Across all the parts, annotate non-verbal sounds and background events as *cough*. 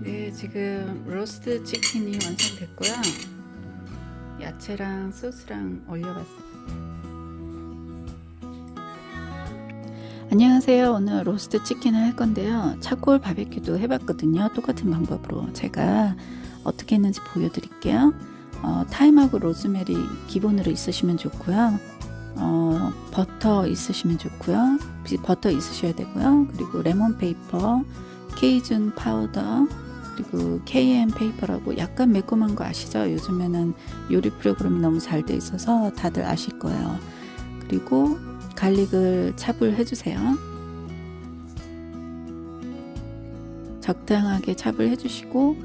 네, 지금 로스트 치킨이 완성됐고요. 야채랑 소스랑 올려봤어요. 안녕하세요. 오늘 로스트 치킨을 할 건데요. 차콜 바베큐도 해봤거든요. 똑같은 방법으로 제가 어떻게 했는지 보여드릴게요. 어, 타임하고 로즈메리 기본으로 있으시면 좋고요. 어, 버터 있으시면 좋고요. 버터 있으셔야 되고요. 그리고 레몬 페이퍼, 케이준 파우더, 그리고 KM 페이퍼라고 약간 매콤한 거 아시죠? 요즘에는 요리 프로그램이 너무 잘 돼 있어서 다들 아실 거예요. 그리고 갈릭을 찹을 해주세요. 적당하게 찹을 해주시고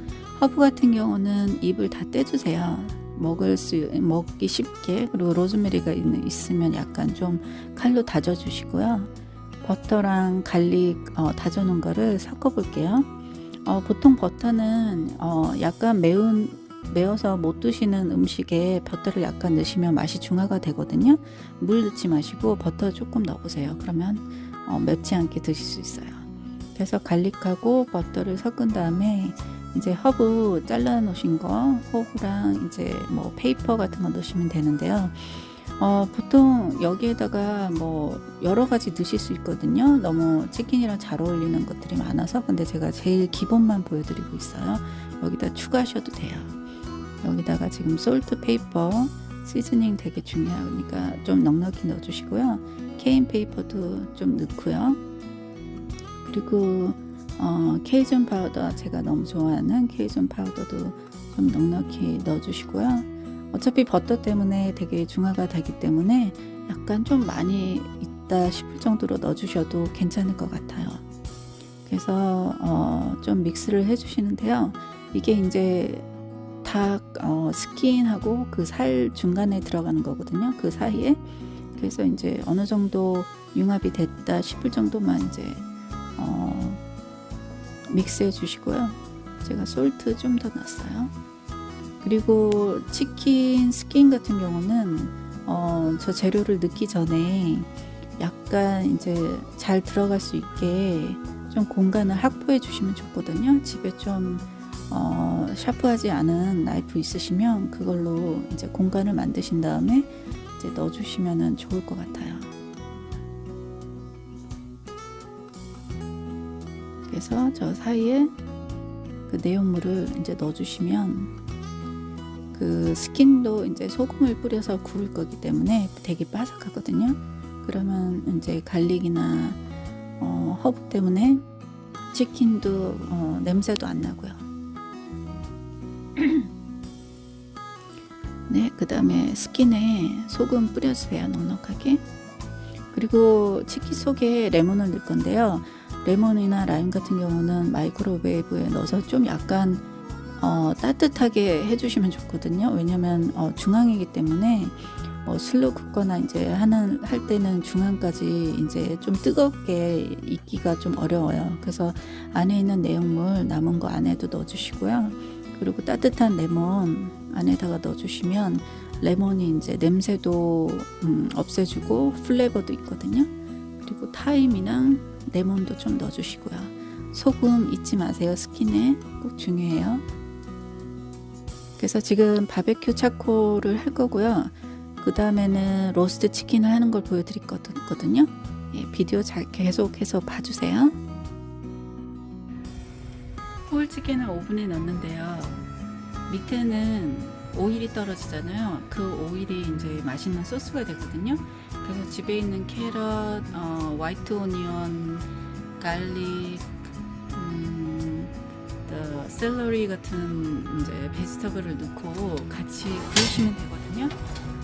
허브 같은 경우는 잎을 다 떼주세요. 먹을 수 먹기 쉽게 그리고 로즈메리가 있, 있으면 약간 좀 칼로 다져주시고요. 버터랑 갈릭 어, 다져놓은 거를 섞어볼게요. 어, 보통 버터는 어, 약간 매운 매워서 못 드시는 음식에 버터를 약간 넣으시면 맛이 중화가 되거든요. 물 넣지 마시고 버터 조금 넣어보세요. 그러면 어, 맵지 않게 드실 수 있어요. 그래서 갈릭하고 버터를 섞은 다음에 이제 허브 잘라 놓으신 거 허브랑 이제 뭐 페이퍼 같은 거 넣으시면 되는데요. 어, 보통 여기에다가 뭐 여러 가지 넣으실 수 있거든요. 너무 치킨이랑 잘 어울리는 것들이 많아서 근데 제가 제일 기본만 보여드리고 있어요. 여기다 추가하셔도 돼요. 여기다가 지금 솔트 페이퍼 시즈닝 되게 중요하니까 좀 넉넉히 넣어주시고요. 케인 페이퍼도 좀 넣고요. 그리고 어, 케이준 파우더 제가 너무 좋아하는 케이준 파우더도 좀 넉넉히 넣어주시고요. 어차피 버터 때문에 되게 중화가 되기 때문에 약간 좀 많이 있다 싶을 정도로 넣어주셔도 괜찮을 것 같아요. 그래서 어, 좀 믹스를 해주시는데요. 이게 이제 닭 어, 스킨하고 그 살 중간에 들어가는 거거든요. 그 사이에 그래서 이제 어느 정도 융합이 됐다 싶을 정도만 이제 어, 믹스해 주시고요. 제가 솔트 좀 더 넣었어요. 그리고 치킨 스킨 같은 경우는 어, 저 재료를 넣기 전에 약간 이제 잘 들어갈 수 있게 좀 공간을 확보해 주시면 좋거든요. 집에 좀 어, 샤프하지 않은 나이프 있으시면 그걸로 이제 공간을 만드신 다음에 이제 넣어주시면 좋을 것 같아요. 그래서 저 사이에 그 내용물을 이제 넣어주시면 그 스킨도 이제 소금을 뿌려서 구울 거기 때문에 되게 바삭하거든요. 그러면 이제 갈릭이나 어, 허브 때문에 치킨도 어, 냄새도 안 나고요. *clears throat* 네, 그 다음에 스킨에 소금 뿌려주세요. 넉넉하게. 그리고 치킨 속에 레몬을 넣을 건데요. 레몬이나 라임 같은 경우는 마이크로웨이브에 넣어서 좀 약간 어, 따뜻하게 해주시면 좋거든요. 왜냐면 어, 중앙이기 때문에 뭐 슬로 굽거나 이제 하는 할 때는 중앙까지 이제 좀 뜨겁게 익기가 좀 어려워요. 그래서 안에 있는 내용물 남은 거 안에도 넣어주시고요. 그리고 따뜻한 레몬 안에다가 넣어주시면 레몬이 이제 냄새도 음, 없애주고 플레버도 있거든요. 그리고 타임이랑 레몬도 좀 넣어주시고요. 소금 잊지 마세요. 스킨에 꼭 중요해요. 그래서 지금 바베큐 차코를 할 거고요. 그 다음에는 로스트 치킨을 하는 걸 보여드릴 거거든요. 예, 비디오 잘 계속해서 봐주세요. 홀 치킨을 오븐에 넣는데요. 밑에는 오일이 떨어지잖아요. 그 오일이 이제 맛있는 소스가 되거든요. 그래서 집에 있는 캐럿, 어, 화이트 오니언, 갈릭, 샐러리 같은 이제 베지터블을 넣고 같이 구우시면 되거든요.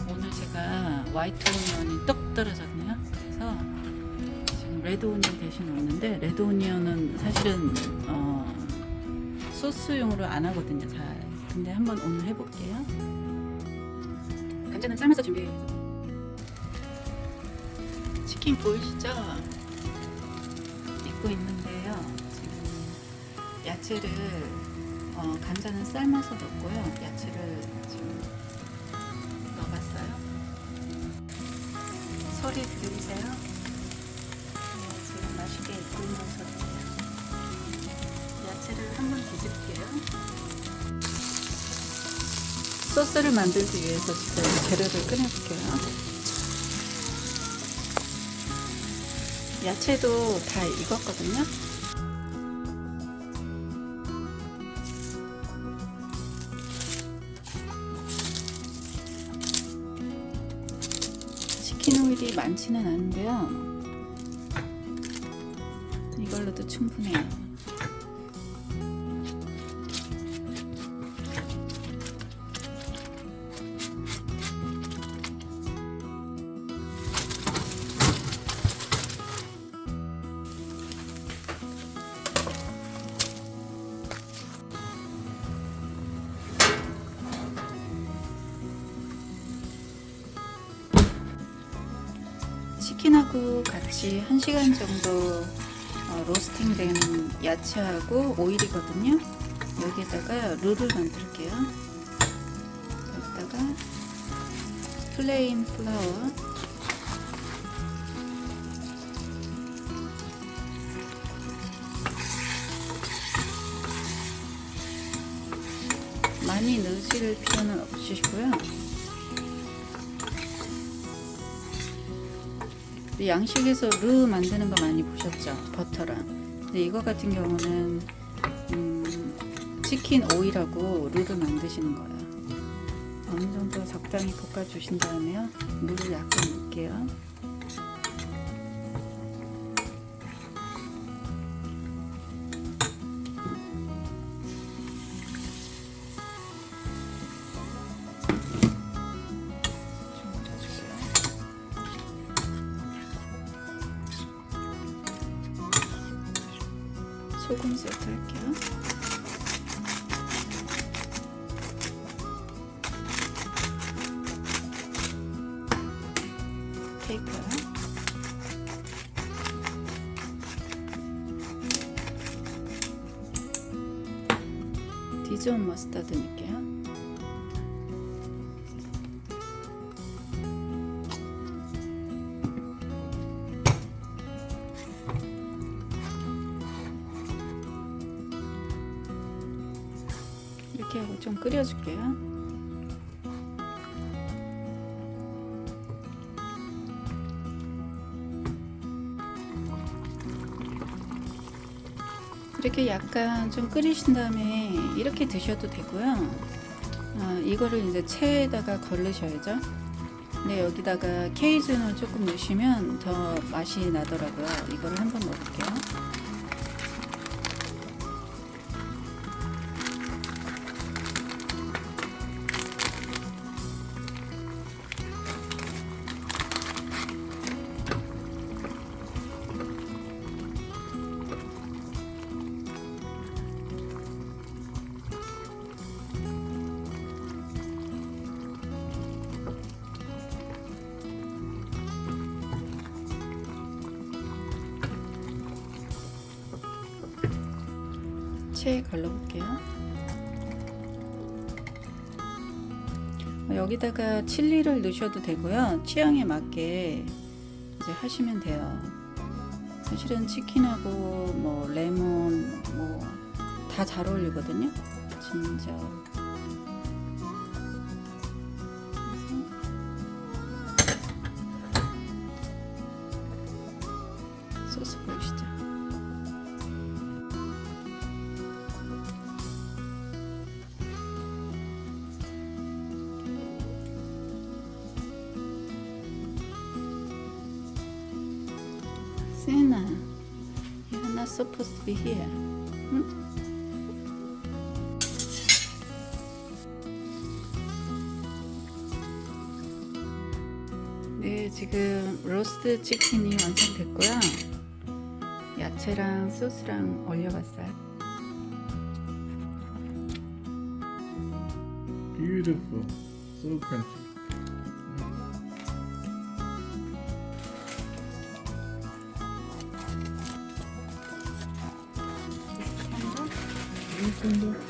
오늘 제가 화이트 오니언이 떡 떨어졌네요. 그래서 지금 레드 오니언 대신 넣는데 레드 오니언은 사실은 어, 소스용으로 안 하거든요. 잘. 근데 한번 오늘 해볼게요. 감자는 삶아서 준비해서 치킨 보이시죠? 익고 있는데요. 야채를 어, 감자는 삶아서 넣고요. 야채를 지금 넣어봤어요. 소리 들리세요? 네, 지금 맛있게 익고 있는 소리예요. 야채를 한번 뒤집게요. 소스를 만들기 위해서 지금 재료를 꺼내볼게요. 야채도 다 익었거든요. 오일이 많지는 않은데요. 이걸로도 충분해요. 치킨하고 같이 1시간 정도 어, 로스팅 된 야채하고 오일이거든요. 여기에다가 룰을 만들게요. 여기다가 플레인 플라워 많이 넣으실 필요는 없으시고요. 양식에서 르 만드는 거 많이 보셨죠? 버터랑. 근데 이거 같은 경우는 음, 치킨 오일하고 르를 만드시는 거예요. 어느 정도 적당히 볶아 주신 다음에요. 물을 약간 넣을게요. 세트 할게요. 페이퍼. 디존 머스타드 넣을게요. 좀 끓여줄게요. 이렇게 약간 좀 끓이신 다음에 이렇게 드셔도 되고요. 어, 이거를 이제 체에다가 걸르셔야죠. 근데 여기다가 케이준을 조금 넣으시면 더 맛이 나더라고요. 이거를 한번 넣을게요. 체에 걸러볼게요. 어, 여기다가 칠리를 넣으셔도 되고요. 취향에 맞게 이제 하시면 돼요. 사실은 치킨하고 뭐 레몬 뭐 다 잘 어울리거든요. 진저. 소스 보이시죠? Sena, you're not supposed to be here. 응? 네, 지금 로스트 치킨이 완성됐고요. 야채랑 소스랑 올려봤어요. Beautiful. So crunchy. 한 번? 조금 더.